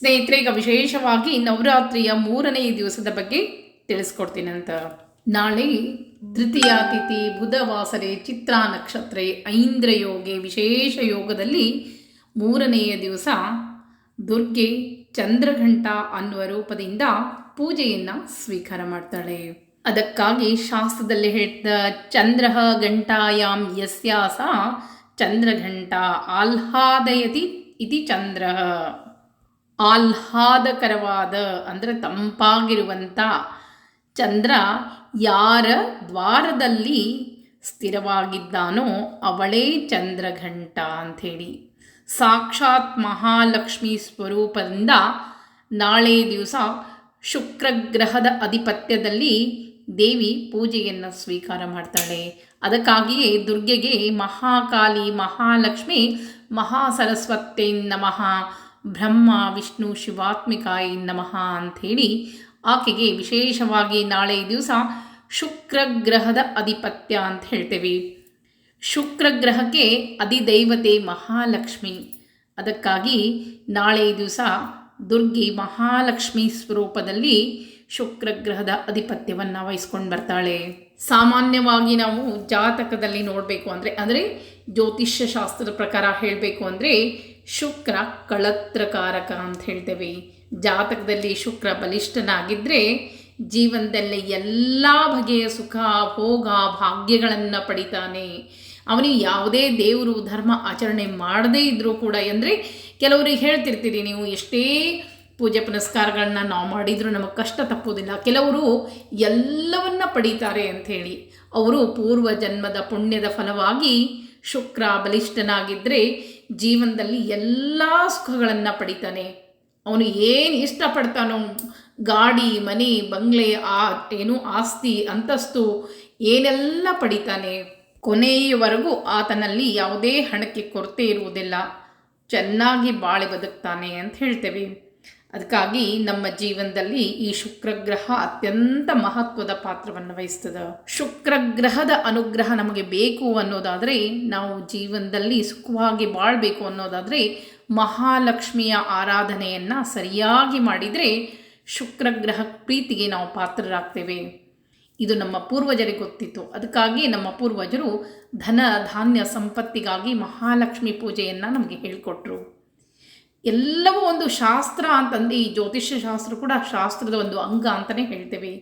ಸ್ನೇಹಿತರೆ, ಈಗ ವಿಶೇಷವಾಗಿ ನವರಾತ್ರಿಯ ಮೂರನೇ ದಿವಸದ ಬಗ್ಗೆ ತಿಳಿಸ್ಕೊಡ್ತೀನಂತ ನಾಳೆ ತೃತೀಯ ತಿಥಿ, ಬುಧವಾಸರೆ, ಚಿತ್ರ ನಕ್ಷತ್ರ ಐಂದ್ರ ಯೋಗೆ ವಿಶೇಷ ಯೋಗದಲ್ಲಿ ಮೂರನೆಯ ದಿವಸ ದುರ್ಗೆ ಚಂದ್ರಘಂಟ ಅನ್ನುವ ರೂಪದಿಂದ ಪೂಜೆಯನ್ನು ಸ್ವೀಕಾರ ಮಾಡ್ತಾಳೆ. ಅದಕ್ಕಾಗಿ ಶಾಸ್ತ್ರದಲ್ಲಿ ಹೇಳಿದ ಚಂದ್ರ ಘಂಟಾಯಾಮ್ ಯಸ್ಯಾಸ ಚಂದ್ರಘಂಟ ಆಹ್ಲಾದಯತಿ ಇತಿ ಚಂದ್ರ ಆಹ್ಲಾದಕರವಾದ, ಅಂದರೆ ತಂಪಾಗಿರುವಂಥ ಚಂದ್ರ ಯಾರ ದ್ವಾರದಲ್ಲಿ ಸ್ಥಿರವಾಗಿದ್ದಾನೋ ಅವಳೇ ಚಂದ್ರಘಂಟ ಅಂಥೇಳಿ. ಸಾಕ್ಷಾತ್ ಮಹಾಲಕ್ಷ್ಮಿ ಸ್ವರೂಪದಿಂದ ನಾಳೆ ದಿವಸ ಶುಕ್ರಗ್ರಹದ ಅಧಿಪತ್ಯದಲ್ಲಿ ದೇವಿ ಪೂಜೆಯನ್ನು ಸ್ವೀಕಾರ ಮಾಡ್ತಾಳೆ. ಅದಕ್ಕಾಗಿಯೇ ದುರ್ಗೆಗೆ ಮಹಾಕಾಲಿ ಮಹಾಲಕ್ಷ್ಮಿ ಮಹಾಸರಸ್ವತೇ ನಮಃ. ಬ್ರಹ್ಮ, ವಿಷ್ಣು, ಶಿವಾತ್ಮಿಕಾಯಿ ನಮಃ ಅಂಥೇಳಿ ಆಕೆಗೆ ವಿಶೇಷವಾಗಿ ನಾಳೆ ದಿವಸ ಶುಕ್ರಗ್ರಹದ ಅಧಿಪತ್ಯ ಅಂತ ಹೇಳ್ತೇವೆ. ಶುಕ್ರಗ್ರಹಕ್ಕೆ ಅಧಿದೈವತೆ ಮಹಾಲಕ್ಷ್ಮಿ. ಅದಕ್ಕಾಗಿ ನಾಳೆ ದಿವಸ ದುರ್ಗಿ ಮಹಾಲಕ್ಷ್ಮಿ ಸ್ವರೂಪದಲ್ಲಿ ಶುಕ್ರಗ್ರಹದ ಅಧಿಪತ್ಯವನ್ನು ವಹಿಸ್ಕೊಂಡು ಬರ್ತಾಳೆ. ಸಾಮಾನ್ಯವಾಗಿ ನಾವು ಜಾತಕದಲ್ಲಿ ನೋಡಬೇಕು ಅಂದರೆ ಅಂದರೆ ಜ್ಯೋತಿಷ್ಯ ಶಾಸ್ತ್ರದ ಪ್ರಕಾರ ಹೇಳಬೇಕು ಅಂದರೆ ಶುಕ್ರ ಕಳತ್ರಕಾರಕ ಅಂತ ಹೇಳ್ತೇವೆ. ಜಾತಕದಲ್ಲಿ ಶುಕ್ರ ಬಲಿಷ್ಠನಾಗಿದ್ದರೆ ಜೀವನದಲ್ಲಿ ಎಲ್ಲ ಬಗೆಯ ಸುಖ, ಭೋಗ, ಭಾಗ್ಯಗಳನ್ನು ಪಡಿತಾನೆ. ಅವನಿಗೆ ಯಾವುದೇ ದೇವರು ಧರ್ಮ ಆಚರಣೆ ಮಾಡದೇ ಇದ್ದರೂ ಕೂಡ ಅಂದರೆ ಕೆಲವರಿಗೆ ಹೇಳ್ತಿರ್ತೀರಿ ನೀವು ಎಷ್ಟೇ ಪೂಜೆ ಪುನಸ್ಕಾರಗಳನ್ನ ನಾವು ಮಾಡಿದರೂ ನಮಗೆ ಕಷ್ಟ ತಪ್ಪೋದಿಲ್ಲ ಕೆಲವರು ಎಲ್ಲವನ್ನ ಪಡೀತಾರೆ ಅಂಥೇಳಿ ಅವರು ಪೂರ್ವ ಜನ್ಮದ ಪುಣ್ಯದ ಫಲವಾಗಿ ಶುಕ್ರ ಬಲಿಷ್ಠನಾಗಿದ್ದರೆ ಜೀವನದಲ್ಲಿ ಎಲ್ಲ ಸುಖಗಳನ್ನು ಪಡಿತಾನೆ. ಅವನು ಏನು ಇಷ್ಟಪಡ್ತಾನೋ, ಗಾಡಿ, ಮನೆ, ಬಂಗ್ಲೆ, ಆ ಏನು ಆಸ್ತಿ, ಅಂತಸ್ತು, ಏನೆಲ್ಲ ಪಡಿತಾನೆ. ಕೊನೆಯವರೆಗೂ ಆತನಲ್ಲಿ ಯಾವುದೇ ಹಣಕ್ಕೆ ಕೊರತೆ ಇರುವುದಿಲ್ಲ. ಚೆನ್ನಾಗಿ ಬಾಳಿ ಬದುಕ್ತಾನೆ ಅಂತ ಹೇಳ್ತೇವೆ. ಅದಕ್ಕಾಗಿ ನಮ್ಮ ಜೀವನದಲ್ಲಿ ಈ ಶುಕ್ರಗ್ರಹ ಅತ್ಯಂತ ಮಹತ್ವದ ಪಾತ್ರವನ್ನು ವಹಿಸ್ತದೆ. ಶುಕ್ರಗ್ರಹದ ಅನುಗ್ರಹ ನಮಗೆ ಬೇಕು ಅನ್ನೋದಾದರೆ, ನಾವು ಜೀವನದಲ್ಲಿ ಸುಖವಾಗಿ ಬಾಳಬೇಕು ಅನ್ನೋದಾದರೆ, ಮಹಾಲಕ್ಷ್ಮಿಯ ಆರಾಧನೆಯನ್ನು ಸರಿಯಾಗಿ ಮಾಡಿದರೆ ಶುಕ್ರಗ್ರಹ ಪ್ರೀತಿಗೆ ನಾವು ಪಾತ್ರರಾಗ್ತೇವೆ. ಇದು ನಮ್ಮ ಪೂರ್ವಜರಿಗೆ ಗೊತ್ತಿತ್ತು. ಅದಕ್ಕಾಗಿ ನಮ್ಮ ಪೂರ್ವಜರು ಧನ ಧಾನ್ಯ ಸಂಪತ್ತಿಗಾಗಿ ಮಹಾಲಕ್ಷ್ಮಿ ಪೂಜೆಯನ್ನು ನಮಗೆ ಹೇಳಿಕೊಟ್ರು. ಎಲ್ಲವೂ ಒಂದು ಶಾಸ್ತ್ರ ಅಂತಂದು ಈ ಜ್ಯೋತಿಷ್ಯ ಶಾಸ್ತ್ರ ಕೂಡ ಶಾಸ್ತ್ರದ ಒಂದು ಅಂಗ ಅಂತಲೇ ಹೇಳ್ತೇವೆ.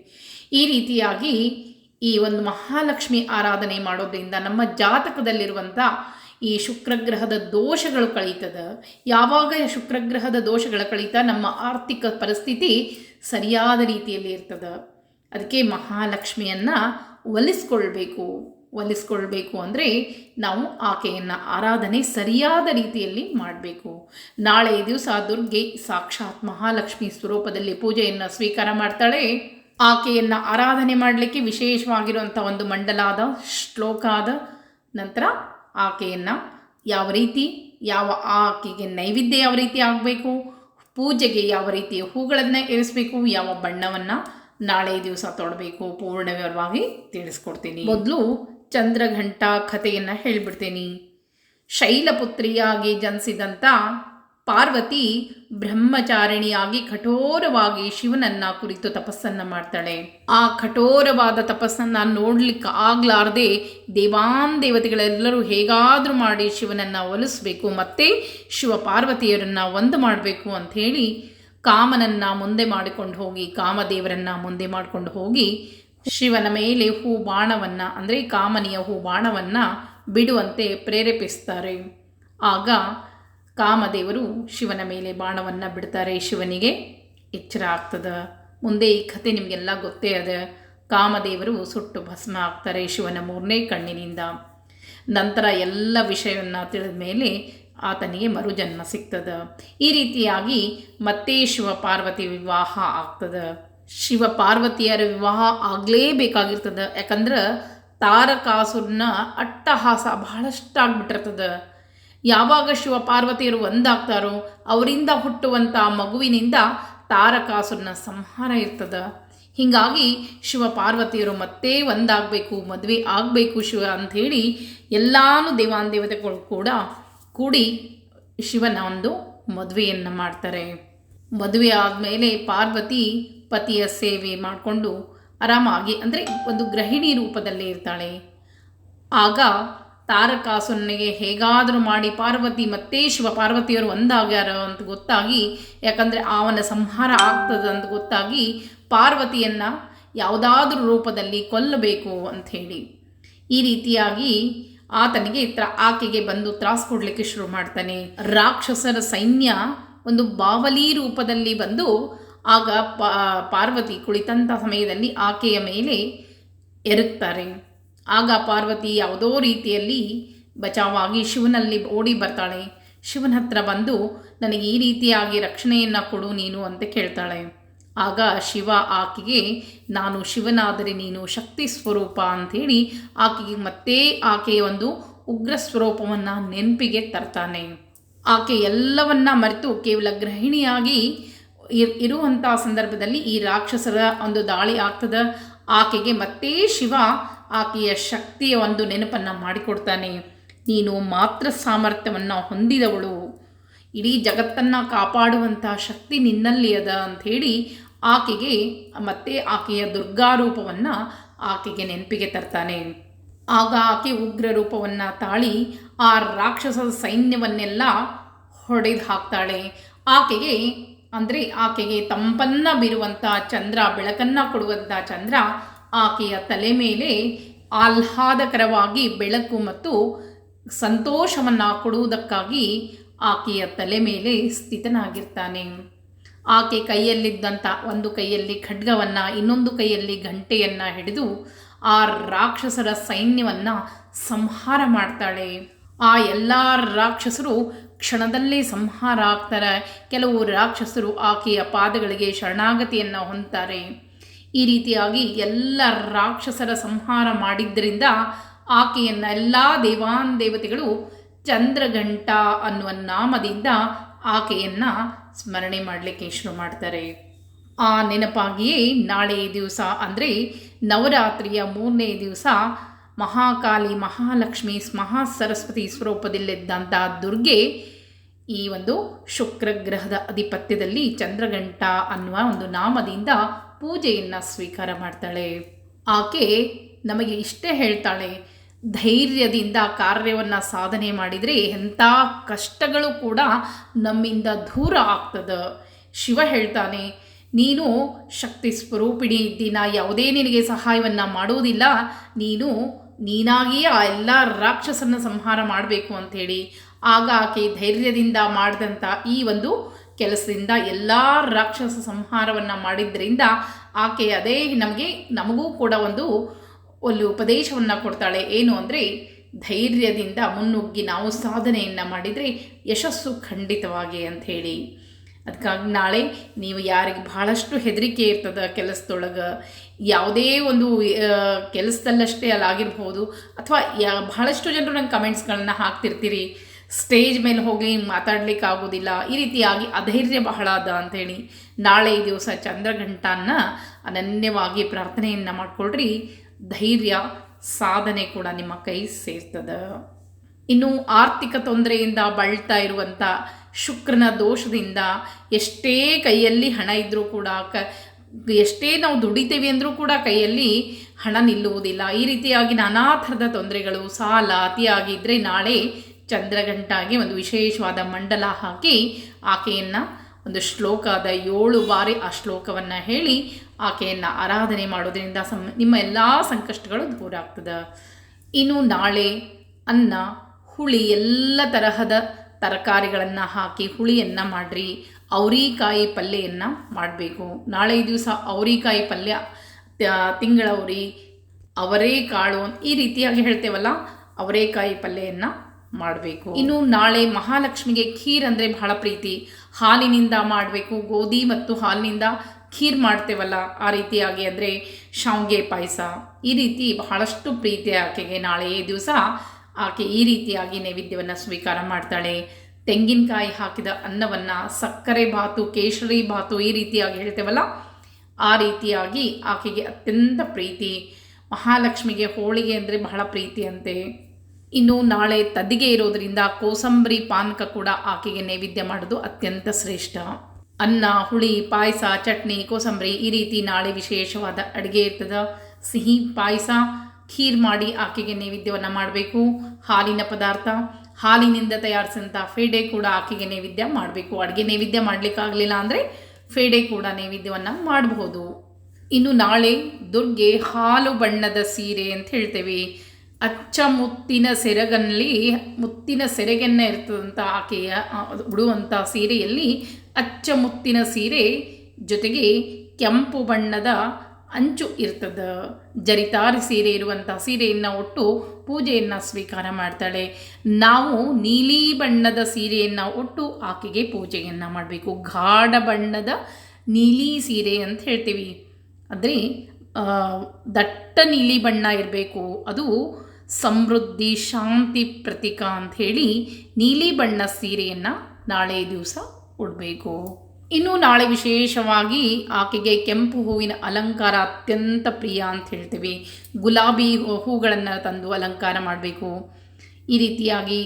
ಈ ರೀತಿಯಾಗಿ ಈ ಒಂದು ಮಹಾಲಕ್ಷ್ಮಿ ಆರಾಧನೆ ಮಾಡೋದ್ರಿಂದ ನಮ್ಮ ಜಾತಕದಲ್ಲಿರುವಂಥ ಈ ಶುಕ್ರಗ್ರಹದ ದೋಷಗಳು ಕಳೀತದ. ಯಾವಾಗ ಶುಕ್ರಗ್ರಹದ ದೋಷಗಳು ಕಳೀತ ನಮ್ಮ ಆರ್ಥಿಕ ಪರಿಸ್ಥಿತಿ ಸರಿಯಾದ ರೀತಿಯಲ್ಲಿ ಇರ್ತದೆ. ಅದಕ್ಕೆ ಮಹಾಲಕ್ಷ್ಮಿಯನ್ನು ಒಲಿಸ್ಕೊಳ್ಬೇಕು. ಒಲಿಸ್ಕೊಳ್ಬೇಕು ಅಂದರೆ ನಾವು ಆಕೆಯನ್ನು ಆರಾಧನೆ ಸರಿಯಾದ ರೀತಿಯಲ್ಲಿ ಮಾಡಬೇಕು. ನಾಳೆ ದಿವಸ ದುರ್ಗೆ ಸಾಕ್ಷಾತ್ ಮಹಾಲಕ್ಷ್ಮಿ ಸ್ವರೂಪದಲ್ಲಿ ಪೂಜೆಯನ್ನು ಸ್ವೀಕಾರ ಮಾಡ್ತಾಳೆ. ಆಕೆಯನ್ನು ಆರಾಧನೆ ಮಾಡಲಿಕ್ಕೆ ವಿಶೇಷವಾಗಿರುವಂಥ ಒಂದು ಮಂಡಲಾದ ಶ್ಲೋಕ ಆದ ನಂತರ ಆಕೆಯನ್ನು ಯಾವ ರೀತಿ, ಯಾವ ಆಕೆಗೆ ನೈವೇದ್ಯ ಯಾವ ರೀತಿ ಆಗಬೇಕು ಪೂಜೆಗೆ ಯಾವ ರೀತಿಯ ಹೂಗಳನ್ನು ಇರಿಸಬೇಕು, ಯಾವ ಬಣ್ಣವನ್ನು ನಾಳೆ ದಿವಸ ತೊಡಬೇಕು ಪೂರ್ಣ ವಿವರವಾಗಿ ತಿಳಿಸ್ಕೊಡ್ತೀನಿ. ಮೊದಲು ಚಂದ್ರಘಂಟ ಕಥೆಯನ್ನು ಹೇಳಿಬಿಡ್ತೀನಿ. ಶೈಲಪುತ್ರಿಯಾಗಿ ಜನಿಸಿದಂಥ ಪಾರ್ವತಿ ಬ್ರಹ್ಮಚಾರಿಣಿಯಾಗಿ ಕಠೋರವಾಗಿ ಶಿವನನ್ನ ಕುರಿತು ತಪಸ್ಸನ್ನು ಮಾಡ್ತಾಳೆ. ಆ ಕಠೋರವಾದ ತಪಸ್ಸನ್ನ ನೋಡ್ಲಿಕ್ಕೆ ಆಗ್ಲಾರ್ದೆ ದೇವಾನ್ ದೇವತೆಗಳೆಲ್ಲರೂ ಹೇಗಾದರೂ ಮಾಡಿ ಶಿವನನ್ನ ಒಲಿಸ್ಬೇಕು, ಮತ್ತೆ ಶಿವ ಪಾರ್ವತಿಯರನ್ನು ಒಂದು ಮಾಡಬೇಕು ಅಂತ ಹೇಳಿ ಕಾಮನನ್ನ ಮುಂದೆ ಮಾಡಿಕೊಂಡು ಹೋಗಿ, ಕಾಮದೇವರನ್ನ ಮುಂದೆ ಮಾಡಿಕೊಂಡು ಹೋಗಿ ಶಿವನ ಮೇಲೆ ಹೂ ಬಾಣವನ್ನು ಅಂದರೆ ಕಾಮನಿಯ ಹೂ ಬಾಣವನ್ನು ಬಿಡುವಂತೆ ಪ್ರೇರೇಪಿಸ್ತಾರೆ. ಆಗ ಕಾಮದೇವರು ಶಿವನ ಮೇಲೆ ಬಾಣವನ್ನು ಬಿಡ್ತಾರೆ. ಶಿವನಿಗೆ ಎಚ್ಚರ ಆಗ್ತದೆ. ಮುಂದೆ ಈ ಕಥೆ ನಿಮಗೆಲ್ಲ ಗೊತ್ತೇ ಅದ. ಕಾಮದೇವರು ಸುಟ್ಟು ಭಸ್ಮ ಆಗ್ತಾರೆ ಶಿವನ ಮೂರನೇ ಕಣ್ಣಿನಿಂದ. ನಂತರ ಎಲ್ಲ ವಿಷಯವನ್ನು ತಿಳಿದ ಮೇಲೆ ಆತನಿಗೆ ಮರುಜನ್ಮ ಸಿಗ್ತದೆ. ಈ ರೀತಿಯಾಗಿ ಮತ್ತೆ ಶಿವ ಪಾರ್ವತಿ ವಿವಾಹ ಆಗ್ತದೆ. ಶಿವ ಪಾರ್ವತಿಯರ ವಿವಾಹ ಆಗಲೇಬೇಕಾಗಿರ್ತದೆ. ಯಾಕಂದ್ರೆ ತಾರಕಾಸುರನ ಅಟ್ಟಹಾಸ ಬಹಳಷ್ಟು ಆಗ್ಬಿಟ್ಟಿರ್ತದೆ ಯಾವಾಗ ಶಿವ ಪಾರ್ವತಿಯರು ಒಂದಾಗ್ತಾರೋ ಅವರಿಂದ ಹುಟ್ಟುವಂಥ ಮಗುವಿನಿಂದ ತಾರಕಾಸುರನ ಸಂಹಾರ ಇರ್ತದೆ. ಹೀಗಾಗಿ ಶಿವ ಪಾರ್ವತಿಯರು ಮತ್ತೆ ಒಂದಾಗಬೇಕು, ಮದುವೆ ಆಗಬೇಕು ಶಿವ ಅಂಥೇಳಿ ಎಲ್ಲಾನು ದೇವಾನ್ ದೇವತೆಗಳು ಕೂಡ ಕೂಡಿ ಶಿವನ ಒಂದು ಮದುವೆಯನ್ನು ಮಾಡ್ತಾರೆ. ಮದುವೆ ಆದಮೇಲೆ ಪಾರ್ವತಿ ಪತಿಯ ಸೇವೆ ಮಾಡಿಕೊಂಡು ಆರಾಮಾಗಿ, ಅಂದರೆ ಒಂದು ಗೃಹಿಣಿ ರೂಪದಲ್ಲಿ ಇರ್ತಾಳೆ. ಆಗ ತಾರಕಾಸುರನಿಗೆ ಹೇಗಾದರೂ ಮಾಡಿ ಪಾರ್ವತಿ ಮತ್ತೆ ಶಿವ ಪಾರ್ವತಿಯವರು ಒಂದಾಗ್ಯಾರ ಅಂತ ಗೊತ್ತಾಗಿ, ಯಾಕಂದರೆ ಅವನ ಸಂಹಾರ ಆಗ್ತದಂತ ಅಂತ ಗೊತ್ತಾಗಿ ಪಾರ್ವತಿಯನ್ನು ಯಾವುದಾದ್ರೂ ರೂಪದಲ್ಲಿ ಕೊಲ್ಲಬೇಕು ಅಂಥೇಳಿ ಈ ರೀತಿಯಾಗಿ ಆತನಿಗೆ ತ್ರ, ಆಕೆಗೆ ಬಂದು ತ್ರಾಸು ಕೊಡಲಿಕ್ಕೆ ಶುರು ಮಾಡ್ತಾನೆ. ರಾಕ್ಷಸರ ಸೈನ್ಯ ಒಂದು ಬಾವಲಿ ರೂಪದಲ್ಲಿ ಬಂದು ಆಗ ಪಾರ್ವತಿ ಕುಳಿತಂಥ ಸಮಯದಲ್ಲಿ ಆಕೆಯ ಮೇಲೆ ಎರಗ್ತಾರೆ ಆಗ ಪಾರ್ವತಿ ಯಾವುದೋ ರೀತಿಯಲ್ಲಿ ಬಚಾವಾಗಿ ಶಿವನಲ್ಲಿ ಓಡಿ ಬರ್ತಾಳೆ. ಶಿವನ ಹತ್ರ ಬಂದು, ನನಗೆ ಈ ರೀತಿಯಾಗಿ ರಕ್ಷಣೆಯನ್ನು ಕೊಡು ನೀನು ಅಂತ ಕೇಳ್ತಾಳೆ. ಆಗ ಶಿವ ಆಕೆಗೆ, ನಾನು ಶಿವನಾದರೆ ನೀನು ಶಕ್ತಿ ಸ್ವರೂಪ ಅಂಥೇಳಿ ಆಕೆಗೆ ಮತ್ತೆ ಆಕೆಯ ಒಂದು ಉಗ್ರ ಸ್ವರೂಪವನ್ನು ನೆನಪಿಗೆ ತರ್ತಾನೆ. ಆಕೆ ಎಲ್ಲವನ್ನ ಮರೆತು ಕೇವಲ ಗೃಹಿಣಿಯಾಗಿ ಇರುವಂಥ ಸಂದರ್ಭದಲ್ಲಿ ಈ ರಾಕ್ಷಸರ ಒಂದು ದಾಳಿ ಆಗ್ತದ. ಆಕೆಗೆ ಮತ್ತೆ ಶಿವ ಆಕೆಯ ಶಕ್ತಿಯ ಒಂದು ನೆನಪನ್ನು ಮಾಡಿಕೊಡ್ತಾನೆ. ನೀನು ಮಾತ್ರ ಸಾಮರ್ಥ್ಯವನ್ನು ಹೊಂದಿದವಳು. ಇಡೀ ಜಗತ್ತನ್ನು ಕಾಪಾಡುವಂಥ ಶಕ್ತಿ ನಿನ್ನಲ್ಲಿ ಅದ ಅಂಥೇಳಿ ಆಕೆಗೆ ಮತ್ತೆ ಆಕೆಯ ದುರ್ಗಾ ದುರ್ಗಾರೂಪವನ್ನು ಆಕೆಗೆ ನೆನಪಿಗೆ ತರ್ತಾನೆ. ಆಗ ಆಕೆ ಉಗ್ರ ರೂಪವನ್ನು ತಾಳಿ ಆ ರಾಕ್ಷಸ ಸೈನ್ಯವನ್ನೆಲ್ಲ ಹೊಡೆದು ಹಾಕ್ತಾಳೆ ಆಕೆಗೆ ಅಂದರೆ ಆಕೆಗೆ ತಂಪನ್ನ ಬೀರುವಂಥ ಚಂದ್ರ, ಬೆಳಕನ್ನು ಕೊಡುವಂಥ ಚಂದ್ರ ಆಕೆಯ ತಲೆ ಮೇಲೆ ಆಹ್ಲಾದಕರವಾಗಿ ಬೆಳಕು ಮತ್ತು ಸಂತೋಷವನ್ನು ಕೊಡುವುದಕ್ಕಾಗಿ ಆಕೆಯ ತಲೆ ಮೇಲೆ ಸ್ಥಿತನಾಗಿರ್ತಾನೆ. ಆಕೆ ಕೈಯಲ್ಲಿದ್ದಂಥ ಒಂದು ಕೈಯಲ್ಲಿ ಖಡ್ಗವನ್ನು, ಇನ್ನೊಂದು ಕೈಯಲ್ಲಿ ಗಂಟೆಯನ್ನು ಹಿಡಿದು ಆ ರಾಕ್ಷಸರ ಸೈನ್ಯವನ್ನು ಸಂಹಾರ ಮಾಡ್ತಾಳೆ. ಆ ಎಲ್ಲ ರಾಕ್ಷಸರು ಕ್ಷಣದಲ್ಲೇ ಸಂಹಾರ ಆಗ್ತಾರೆ. ಕೆಲವು ರಾಕ್ಷಸರು ಆಕೆಯ ಪಾದಗಳಿಗೆ ಶರಣಾಗತಿಯನ್ನು ಹೊಂದ್ತಾರೆ. ಈ ರೀತಿಯಾಗಿ ಎಲ್ಲ ರಾಕ್ಷಸರ ಸಂಹಾರ ಮಾಡಿದ್ದರಿಂದ ಆಕೆಯನ್ನು ಎಲ್ಲ ದೇವಾನ್ ದೇವತೆಗಳು ಚಂದ್ರಘಂಟ ಅನ್ನುವ ನಾಮದಿಂದ ಆಕೆಯನ್ನು ಸ್ಮರಣೆ ಮಾಡಲಿಕ್ಕೆ ಶುರು ಮಾಡ್ತಾರೆ. ಆ ನೆನಪಾಗಿಯೇ ನಾಳೆ ದಿವಸ ಅಂದರೆ ನವರಾತ್ರಿಯ ಮೂರನೇ ದಿವಸ ಮಹಾಕಾಲಿ, ಮಹಾಲಕ್ಷ್ಮಿ ಮಹಾ ಸರಸ್ವತಿ ಸ್ವರೂಪದಲ್ಲಿದ್ದಂಥ ದುರ್ಗೆ ಈ ಒಂದು ಶುಕ್ರಗ್ರಹದ ಅಧಿಪತ್ಯದಲ್ಲಿ ಚಂದ್ರಗಂಟ ಅನ್ನುವ ಒಂದು ನಾಮದಿಂದ ಪೂಜೆಯನ್ನು ಸ್ವೀಕಾರ ಮಾಡ್ತಾಳೆ. ಆಕೆ ನಮಗೆ ಇಷ್ಟೇ ಹೇಳ್ತಾಳೆ, ಧೈರ್ಯದಿಂದ ಕಾರ್ಯವನ್ನು ಸಾಧನೆ ಮಾಡಿದರೆ ಎಂಥ ಕಷ್ಟಗಳು ಕೂಡ ನಮ್ಮಿಂದ ದೂರ ಆಗ್ತದೆ. ಶಿವ ಹೇಳ್ತಾನೆ, ನೀನು ಶಕ್ತಿ ಸ್ವರೂಪಿಣಿ ಇದ್ದೀನ ಯಾವುದೇ ನಿನಗೆ ಸಹಾಯವನ್ನು ಮಾಡುವುದಿಲ್ಲ ನೀನು ನೀನಾಗಿಯೇ ಆ ಎಲ್ಲ ರಾಕ್ಷಸನ್ನ ಸಂಹಾರ ಮಾಡಬೇಕು ಅಂಥೇಳಿ ಆಗ ಆಕೆ ಧೈರ್ಯದಿಂದ ಮಾಡಿದಂಥ ಈ ಒಂದು ಕೆಲಸದಿಂದ ಎಲ್ಲ ರಾಕ್ಷಸ ಸಂಹಾರವನ್ನು ಮಾಡಿದ್ರಿಂದ ಆಕೆ ಅದೇ ನಮಗೆ, ನಮಗೂ ಕೂಡ ಒಂದು ಒಂದು ಉಪದೇಶವನ್ನು ಕೊಡ್ತಾಳೆ. ಏನು ಅಂದರೆ ಧೈರ್ಯದಿಂದ ಮುನ್ನುಗ್ಗಿ ನಾವು ಸಾಧನೆಯನ್ನು ಮಾಡಿದರೆ ಯಶಸ್ಸು ಖಂಡಿತವಾಗಿ ಅಂಥೇಳಿ. ಅದಕ್ಕಾಗಿ ನಾಳೆ ನೀವು ಯಾರಿಗೆ ಬಹಳಷ್ಟು ಹೆದರಿಕೆ ಇರ್ತದೆ ಕೆಲಸದೊಳಗೆ ಯಾವುದೇ ಒಂದು ಕೆಲಸದಲ್ಲಷ್ಟೇ ಅಲ್ಲಾಗಿರ್ಬೋದು ಅಥವಾ ಯಾ, ಬಹಳಷ್ಟು ಜನರು ನಂಗೆ ಕಮೆಂಟ್ಸ್ಗಳನ್ನ ಹಾಕ್ತಿರ್ತೀರಿ. ಸ್ಟೇಜ್ ಮೇಲೆ ಹೋಗಿ ಮಾತಾಡ್ಲಿಕ್ಕೆ ಆಗೋದಿಲ್ಲ ಈ ರೀತಿಯಾಗಿ ಅಧೈರ್ಯ ಬಹಳ ಅದ ಅಂಥೇಳಿ ನಾಳೆ ಈ ದಿವಸ ಚಂದ್ರಘಂಟನ್ನ ಅನನ್ಯವಾಗಿ ಪ್ರಾರ್ಥನೆಯನ್ನು ಮಾಡಿಕೊಳ್ರಿ. ಧೈರ್ಯ, ಸಾಧನೆ ಕೂಡ ನಿಮ್ಮ ಕೈ ಸೇರ್ತದೆ. ಇನ್ನು ಆರ್ಥಿಕ ತೊಂದರೆಯಿಂದ ಬಳ್ತಾ ಇರುವಂಥ ಶುಕ್ರನ ದೋಷದಿಂದ ಎಷ್ಟೇ ಕೈಯಲ್ಲಿ ಹಣ ಇದ್ದರೂ ಕೂಡ ಕ ಎಷ್ಟೇ ನಾವು ದುಡಿತೇವೆ ಅಂದರೂ ಕೂಡ ಕೈಯಲ್ಲಿ ಹಣ ನಿಲ್ಲುವುದಿಲ್ಲ. ಈ ರೀತಿಯಾಗಿ ನಾನಾ ಥರದ ತೊಂದರೆಗಳು, ಸಾಲ ಅತಿಯಾಗಿದ್ದರೆ ನಾಳೆ ಚಂದ್ರಗಂಟಾಗಿ ಒಂದು ವಿಶೇಷವಾದ ಮಂಡಲ ಹಾಕಿ ಆಕೆಯನ್ನು ಒಂದು ಶ್ಲೋಕದ ಏಳು ಬಾರಿ ಆ ಶ್ಲೋಕವನ್ನು ಹೇಳಿ ಆಕೆಯನ್ನು ಆರಾಧನೆ ಮಾಡೋದರಿಂದ ಸಂ, ನಿಮ್ಮ ಎಲ್ಲ ಸಂಕಷ್ಟಗಳು ದೂರ ಆಗ್ತದೆ. ಇನ್ನು ನಾಳೆ ಅನ್ನ, ಹುಳಿ ಎಲ್ಲ ತರಹದ ತರಕಾರಿಗಳನ್ನು ಹಾಕಿ ಹುಳಿಯನ್ನು ಮಾಡಿರಿ. ಅವರಿಕಾಯಿ ಪಲ್ಯವನ್ನು ಮಾಡಬೇಕು. ನಾಳೆ ದಿವಸ ಅವರಿಕಾಯಿ ಪಲ್ಯ ತಿಂಗಳವರಿ ಅವರೇ ಕಾಳು ಈ ರೀತಿಯಾಗಿ ಹೇಳ್ತೇವಲ್ಲ, ಅವರೇಕಾಯಿ ಪಲ್ಯವನ್ನು ಮಾಡಬೇಕು. ಇನ್ನು ನಾಳೆ ಮಹಾಲಕ್ಷ್ಮಿಗೆ ಖೀರ್ ಅಂದರೆ ಬಹಳ ಪ್ರೀತಿ. ಹಾಲಿನಿಂದ ಮಾಡಬೇಕು, ಗೋಧಿ ಮತ್ತು ಹಾಲಿನಿಂದ ಖೀರ್ ಮಾಡ್ತೇವಲ್ಲ, ಆ ರೀತಿಯಾಗಿ ಅಂದರೆ ಶಾವಿಗೆ ಪಾಯಸ. ಈ ರೀತಿ ಬಹಳಷ್ಟು ಪ್ರೀತಿ ಆಕೆಗೆ ನಾಳೆ ದಿವಸ. ಆಕೆ ಈ ರೀತಿಯಾಗಿ ನೈವೇದ್ಯವನ್ನು ಸ್ವೀಕಾರ ಮಾಡ್ತಾಳೆ. ತೆಂಗಿನಕಾಯಿ ಹಾಕಿದ ಅನ್ನವನ್ನು ಸಕ್ಕರೆ ಬಾತು, ಕೇಸರಿ ಬಾತು ಈ ರೀತಿಯಾಗಿ ಹೇಳ್ತೇವಲ್ಲ, ಆ ರೀತಿಯಾಗಿ ಆಕೆಗೆ ಅತ್ಯಂತ ಪ್ರೀತಿ. ಮಹಾಲಕ್ಷ್ಮಿಗೆ ಹೋಳಿಗೆ ಅಂದರೆ ಬಹಳ ಪ್ರೀತಿ ಅಂತೆ. ಇನ್ನು ನಾಳೆ ತದಿಗೆ ಇರೋದರಿಂದ ಕೋಸಂಬರಿ ಪಾನಕ ಕೂಡ ಆಕೆಗೆ ನೈವೇದ್ಯ ಮಾಡೋದು ಅತ್ಯಂತ ಶ್ರೇಷ್ಠ. ಅನ್ನ, ಹುಳಿ, ಪಾಯಸ, ಚಟ್ನಿ, ಕೋಸಂಬರಿ ಈ ರೀತಿ ನಾಳೆ ವಿಶೇಷವಾದ ಅಡುಗೆ ಇರ್ತದೆ. ಸಿಹಿ, ಪಾಯಸ, ಖೀರ್ ಮಾಡಿ ಆಕೆಗೆ ನೈವೇದ್ಯವನ್ನು ಮಾಡಬೇಕು. ಹಾಲಿನ ಪದಾರ್ಥ ಹಾಲಿನಿಂದ ತಯಾರಿಸಿದಂಥ ಫೇಡೆ ಕೂಡ ಆಕೆಗೆ ನೈವೇದ್ಯ ಮಾಡಬೇಕು. ಅಡುಗೆ ನೈವೇದ್ಯ ಮಾಡಲಿಕ್ಕಾಗಲಿಲ್ಲ ಅಂದರೆ ಫೇಡೆ ಕೂಡ ನೈವೇದ್ಯವನ್ನು ಮಾಡಬಹುದು. ಇನ್ನು ನಾಳೆ ದುರ್ಗೆ ಹಾಲು ಬಣ್ಣದ ಸೀರೆ ಅಂತ ಹೇಳ್ತೇವೆ. ಅಚ್ಚ ಮುತ್ತಿನ ಸೆರಗಲ್ಲಿ, ಮುತ್ತಿನ ಸೆರೆಗನ್ನ ಇರ್ತದಂಥ ಆಕೆಯ ಉಡುವಂಥ ಸೀರೆಯಲ್ಲಿ ಅಚ್ಚ ಮುತ್ತಿನ ಸೀರೆ ಜೊತೆಗೆ ಕೆಂಪು ಬಣ್ಣದ ಅಂಚು ಇರ್ತದೆ. ಜರಿತಾರಿ ಸೀರೆ ಇರುವಂಥ ಸೀರೆಯನ್ನು ಒಟ್ಟು ಪೂಜೆಯನ್ನು ಸ್ವೀಕಾರ ಮಾಡ್ತಾಳೆ. ನಾವು ನೀಲಿ ಬಣ್ಣದ ಸೀರೆಯನ್ನು ಒಟ್ಟು ಆಕೆಗೆ ಪೂಜೆಯನ್ನು ಮಾಡಬೇಕು. ಗಾಢ ಬಣ್ಣದ ನೀಲಿ ಸೀರೆ ಅಂತ ಹೇಳ್ತೀವಿ. ಅಂದರೆ ದಟ್ಟ ನೀಲಿ ಬಣ್ಣ ಇರಬೇಕು. ಅದು ಸಮೃದ್ಧಿ, ಶಾಂತಿ ಪ್ರತೀಕ ಹೇಳಿ ನೀಲಿ ಬಣ್ಣ ಸೀರೆಯನ್ನು ನಾಳೆ ದಿವಸ ಉಡಬೇಕು. ಇನ್ನು ನಾಳೆ ವಿಶೇಷವಾಗಿ ಆಕೆಗೆ ಕೆಂಪು ಹೂವಿನ ಅಲಂಕಾರ ಅತ್ಯಂತ ಪ್ರಿಯ ಅಂತ ಹೇಳ್ತೀವಿ. ಗುಲಾಬಿ ಹೂಗಳನ್ನು ತಂದು ಅಲಂಕಾರ ಮಾಡಬೇಕು. ಈ ರೀತಿಯಾಗಿ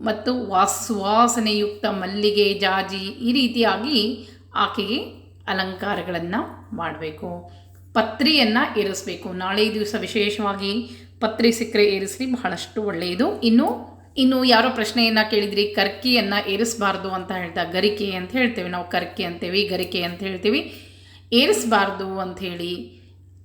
ಮತ್ತು ವಾಸುವಾಸನೆಯುಕ್ತ ಸುವಾಸನೆಯುಕ್ತ ಮಲ್ಲಿಗೆ, ಜಾಜಿ ಈ ರೀತಿಯಾಗಿ ಆಕೆಗೆ ಅಲಂಕಾರಗಳನ್ನು ಮಾಡಬೇಕು. ಪತ್ರಿಯನ್ನು ಏರಿಸಬೇಕು. ನಾಳೆ ದಿವಸ ವಿಶೇಷವಾಗಿ ಪತ್ರಿ ಸಿಕ್ಕರೆ ಏರಿಸಿ ಬಹಳಷ್ಟು ಒಳ್ಳೆಯದು. ಇನ್ನು ಇನ್ನು ಯಾರೋ ಪ್ರಶ್ನೆಯನ್ನು ಕೇಳಿದ್ರಿ, ಕರ್ಕಿಯನ್ನು ಏರಿಸಬಾರ್ದು ಅಂತ ಹೇಳ್ತಾ ಗರಿಕೆ ಅಂತ ಹೇಳ್ತೇವೆ. ನಾವು ಕರ್ಕಿ ಅಂತೇವಿ, ಗರಿಕೆ ಅಂತ ಹೇಳ್ತೀವಿ. ಏರಿಸಬಾರ್ದು ಅಂಥೇಳಿ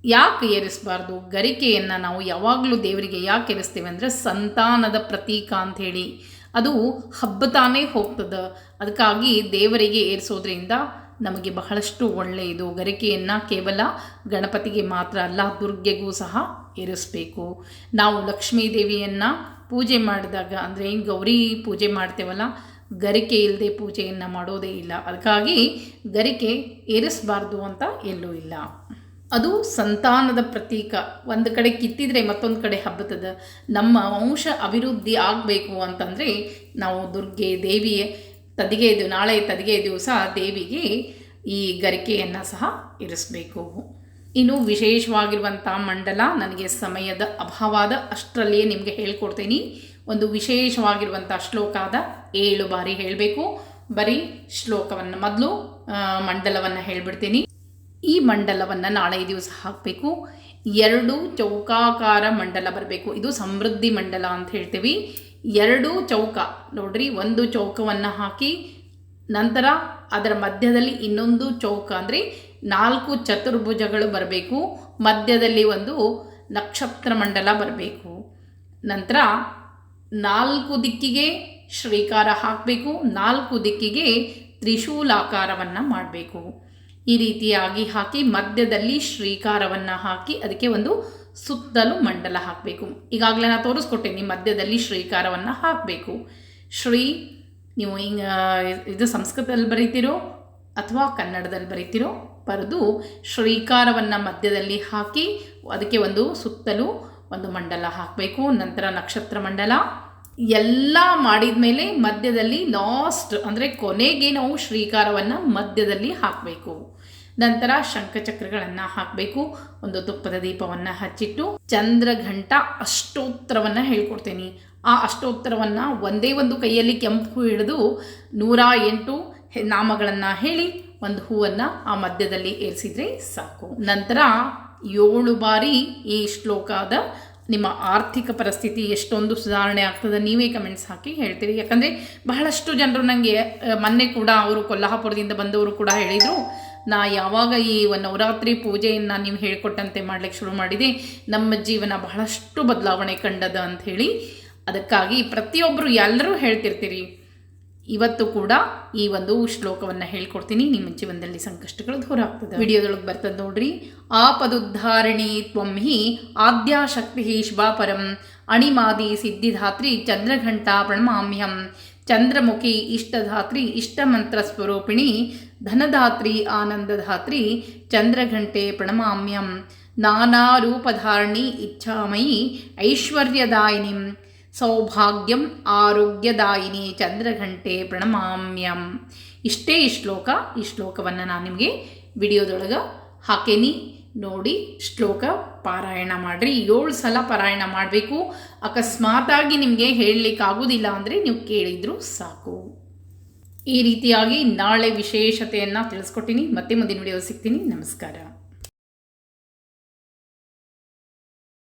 ಯಾಕೆ ಏರಿಸಬಾರ್ದು? ಗರಿಕೆಯನ್ನು ನಾವು ಯಾವಾಗಲೂ ದೇವರಿಗೆ ಯಾಕೆ ಏರಿಸ್ತೇವೆ ಅಂದರೆ, ಸಂತಾನದ ಪ್ರತೀಕ ಅಂಥೇಳಿ ಅದು ಹಬ್ಬತಾನೇ ಹೋಗ್ತದೆ. ಅದಕ್ಕಾಗಿ ದೇವರಿಗೆ ಏರಿಸೋದ್ರಿಂದ ನಮಗೆ ಬಹಳಷ್ಟು ಒಳ್ಳೆಯದು. ಗರಿಕೆಯನ್ನು ಕೇವಲ ಗಣಪತಿಗೆ ಮಾತ್ರ ಅಲ್ಲ, ದುರ್ಗೆಗೂ ಸಹ ಏರಿಸಬೇಕು. ನಾವು ಲಕ್ಷ್ಮೀ ದೇವಿಯನ್ನು ಪೂಜೆ ಮಾಡಿದಾಗ, ಅಂದರೆ ಏನು ಗೌರಿ ಪೂಜೆ ಮಾಡ್ತೇವಲ್ಲ, ಗರಿಕೆ ಇಲ್ಲದೆ ಪೂಜೆಯನ್ನು ಮಾಡೋದೇ ಇಲ್ಲ. ಅದಕ್ಕಾಗಿ ಗರಿಕೆ ಏರಿಸಬಾರ್ದು ಅಂತ ಎಲ್ಲೂ ಇಲ್ಲ. ಅದು ಸಂತಾನದ ಪ್ರತೀಕ. ಒಂದು ಕಡೆ ಕಿತ್ತಿದರೆ ಮತ್ತೊಂದು ಕಡೆ ಹಬ್ಬತದ ನಮ್ಮ ವಂಶ ಅಭಿವೃದ್ಧಿ ಆಗಬೇಕು ಅಂತಂದರೆ ನಾವು ದುರ್ಗೆ ದೇವಿಯ, ತದಿಗೆ ನಾಳೆ ತದಿಗೆ ದಿವಸ ದೇವಿಗೆ ಈ ಗರಿಕೆಯನ್ನು ಸಹ ಇರಿಸಬೇಕು ಇನ್ನು ವಿಶೇಷವಾಗಿರುವಂಥ ಮಂಡಲ ನನಗೆ ಸಮಯದ ಅಭಾವದ ಅಷ್ಟರಲ್ಲಿಯೇ ನಿಮಗೆ ಹೇಳ್ಕೊಡ್ತೀನಿ. ಒಂದು ವಿಶೇಷವಾಗಿರುವಂಥ ಶ್ಲೋಕಾದ ಏಳು ಬಾರಿ ಹೇಳಬೇಕು. ಬರೀ ಶ್ಲೋಕವನ್ನು ಮೊದಲು ಮಂಡಲವನ್ನು ಹೇಳ್ಬಿಡ್ತೀನಿ. ಈ ಮಂಡಲವನ್ನು ನಾಳೆ ದಿವಸ ಹಾಕಬೇಕು. ಎರಡು ಚೌಕಾಕಾರ ಮಂಡಲ ಬರಬೇಕು. ಇದು ಸಮೃದ್ಧಿ ಮಂಡಲ ಅಂತ ಹೇಳ್ತೀವಿ. ಎರಡು ಚೌಕ ನೋಡ್ರಿ, ಒಂದು ಚೌಕವನ್ನು ಹಾಕಿ ನಂತರ ಅದರ ಮಧ್ಯದಲ್ಲಿ ಇನ್ನೊಂದು ಚೌಕ ಅಂದರೆ ನಾಲ್ಕು ಚತುರ್ಭುಜಗಳು ಬರಬೇಕು. ಮಧ್ಯದಲ್ಲಿ ಒಂದು ನಕ್ಷತ್ರ ಮಂಡಲ ಬರಬೇಕು. ನಂತರ ನಾಲ್ಕು ದಿಕ್ಕಿಗೆ ಶ್ರೀಕಾರ ಹಾಕಬೇಕು. ನಾಲ್ಕು ದಿಕ್ಕಿಗೆ ತ್ರಿಶೂಲಾಕಾರವನ್ನು ಮಾಡಬೇಕು. ಈ ರೀತಿಯಾಗಿ ಹಾಕಿ ಮಧ್ಯದಲ್ಲಿ ಶ್ರೀಕಾರವನ್ನು ಹಾಕಿ ಅದಕ್ಕೆ ಒಂದು ಸುತ್ತಲೂ ಮಂಡಲ ಹಾಕಬೇಕು. ಈಗಾಗಲೇ ನಾನು ತೋರಿಸ್ಕೊಟ್ಟೇನಿ ಮಧ್ಯದಲ್ಲಿ ಶ್ರೀಕಾರವನ್ನು ಹಾಕಬೇಕು. ಶ್ರೀ, ನೀವು ಇದು ಸಂಸ್ಕೃತದಲ್ಲಿ ಬರೀತಿರೋ ಅಥವಾ ಕನ್ನಡದಲ್ಲಿ ಬರೀತಿರೋ ಬರೆದು ಶ್ರೀಕಾರವನ್ನು ಮಧ್ಯದಲ್ಲಿ ಹಾಕಿ ಅದಕ್ಕೆ ಒಂದು ಸುತ್ತಲೂ ಒಂದು ಮಂಡಲ ಹಾಕಬೇಕು. ನಂತರ ನಕ್ಷತ್ರ ಮಂಡಲ. ಎಲ್ಲ ಮಾಡಿದ ಮೇಲೆ ಮಧ್ಯದಲ್ಲಿ ಲಾಸ್ಟ್ ಅಂದರೆ ಕೊನೆಗೆ ನಾವು ಶ್ರೀಕಾರವನ್ನು ಮಧ್ಯದಲ್ಲಿ ಹಾಕಬೇಕು. ನಂತರ ಶಂಖಚಕ್ರಗಳನ್ನು ಹಾಕಬೇಕು. ಒಂದು ತುಪ್ಪದ ದೀಪವನ್ನು ಹಚ್ಚಿಟ್ಟು ಚಂದ್ರಘಂಟ ಅಷ್ಟೋತ್ತರವನ್ನು ಹೇಳ್ಕೊಡ್ತೀನಿ. ಆ ಅಷ್ಟೋತ್ತರವನ್ನು ಒಂದೇ ಒಂದು ಕೈಯಲ್ಲಿ ಕೆಂಪು ಹಿಡಿದು ನೂರ ಎಂಟು ನಾಮಗಳನ್ನು ಹೇಳಿ ಒಂದು ಹೂವನ್ನು ಆ ಮಧ್ಯದಲ್ಲಿ ಏರಿಸಿದ್ರೆ ಸಾಕು. ನಂತರ ಏಳು ಬಾರಿ ಈ ಶ್ಲೋಕದ ನಿಮ್ಮ ಆರ್ಥಿಕ ಪರಿಸ್ಥಿತಿ ಎಷ್ಟೊಂದು ಸುಧಾರಣೆ ಆಗ್ತದೆ ನೀವೇ ಕಮೆಂಟ್ಸ್ ಹಾಕಿ ಹೇಳ್ತೀರಿ. ಯಾಕಂದರೆ ಬಹಳಷ್ಟು ಜನರು ನನಗೆ ಮೊನ್ನೆ ಕೂಡ ಅವರು ಕೊಲ್ಲಾಪುರದಿಂದ ಬಂದವರು ಕೂಡ ಹೇಳಿದರು, ನಾ ಯಾವಾಗ ಈ ನವರಾತ್ರಿ ಪೂಜೆಯನ್ನು ನೀವು ಹೇಳ್ಕೊಟ್ಟಂತೆ ಮಾಡ್ಲಿಕ್ಕೆ ಶುರು ಮಾಡಿದೆ. ನಮ್ಮ ಜೀವನ ಬಹಳಷ್ಟು ಬದಲಾವಣೆ ಕಂಡದ ಅಂಥೇಳಿ ಅದಕ್ಕಾಗಿ ಪ್ರತಿಯೊಬ್ಬರು ಎಲ್ಲರೂ ಹೇಳ್ತಿರ್ತೀರಿ. ಇವತ್ತು ಕೂಡ ಈ ಒಂದು ಶ್ಲೋಕವನ್ನು ಹೇಳ್ಕೊಡ್ತೀನಿ. ನಿಮ್ಮ ಜೀವನದಲ್ಲಿ ಸಂಕಷ್ಟಗಳು ದೂರ ಆಗ್ತದೆ. ವಿಡಿಯೋದೊಳಗೆ ಬರ್ತದೆ ನೋಡ್ರಿ. ಆಪದುದ್ಧಾರಣಿ ತ್ವಂ ಹಿ ಆದ್ಯಾಶಕ್ತಿ ಶಿವಾಪರಂ ಅಣಿಮಾದಿ ಸಿದ್ಧಿಧಾತ್ರಿ ಚಂದ್ರಘಂಟಾ ಪ್ರಣಮಾಮ್ಯಂ ಚಂದ್ರಮುಖಿ ಇಷ್ಟಧಾತ್ರಿ ಇಷ್ಟಮಂತ್ರ ಸ್ವರೂಪಿಣಿ ಧನಧಾತ್ರಿ ಆನಂದಧಾತ್ರಿ ಚಂದ್ರಘಂಟೆ ಪ್ರಣಮಾಮ್ಯಂ ನಾನಾ ರೂಪಧಾರಣಿ ಇಚ್ಛಾಮಯಿ ಐಶ್ವರ್ಯದಾಯಿನಿಂ ಸೌಭಾಗ್ಯಂ ಆರೋಗ್ಯದಾಯಿನಿ ಚಂದ್ರಘಂಟೆ ಪ್ರಣಮಾಮ್ಯಂ. ಇಷ್ಟೇ ಈ ಶ್ಲೋಕ, ಈ ಶ್ಲೋಕವನ್ನು ನಾನು ನಿಮಗೆ ವಿಡಿಯೋದೊಳಗೆ ಹಾಕೇನಿ. ನೋಡಿ, ಶ್ಲೋಕ ಪಾರಾಯಣ ಮಾಡಿರಿ. ಏಳು ಸಲ ಪಾರಾಯಣ ಮಾಡಬೇಕು. ಅಕಸ್ಮಾತಾಗಿ ನಿಮಗೆ ಹೇಳಲಿಕ್ಕಾಗೋದಿಲ್ಲ ಅಂದರೆ ನೀವು ಕೇಳಿದರೂ ಸಾಕು. ಈ ರೀತಿಯಾಗಿ ನಾಳೆ ವಿಶೇಷತೆಯನ್ನು ತಿಳಿಸ್ಕೊಟ್ಟಿನಿ. ಮತ್ತೆ ಮುಂದಿನ ವಿಡಿಯೋ ಸಿಗ್ತೀನಿ. ನಮಸ್ಕಾರ.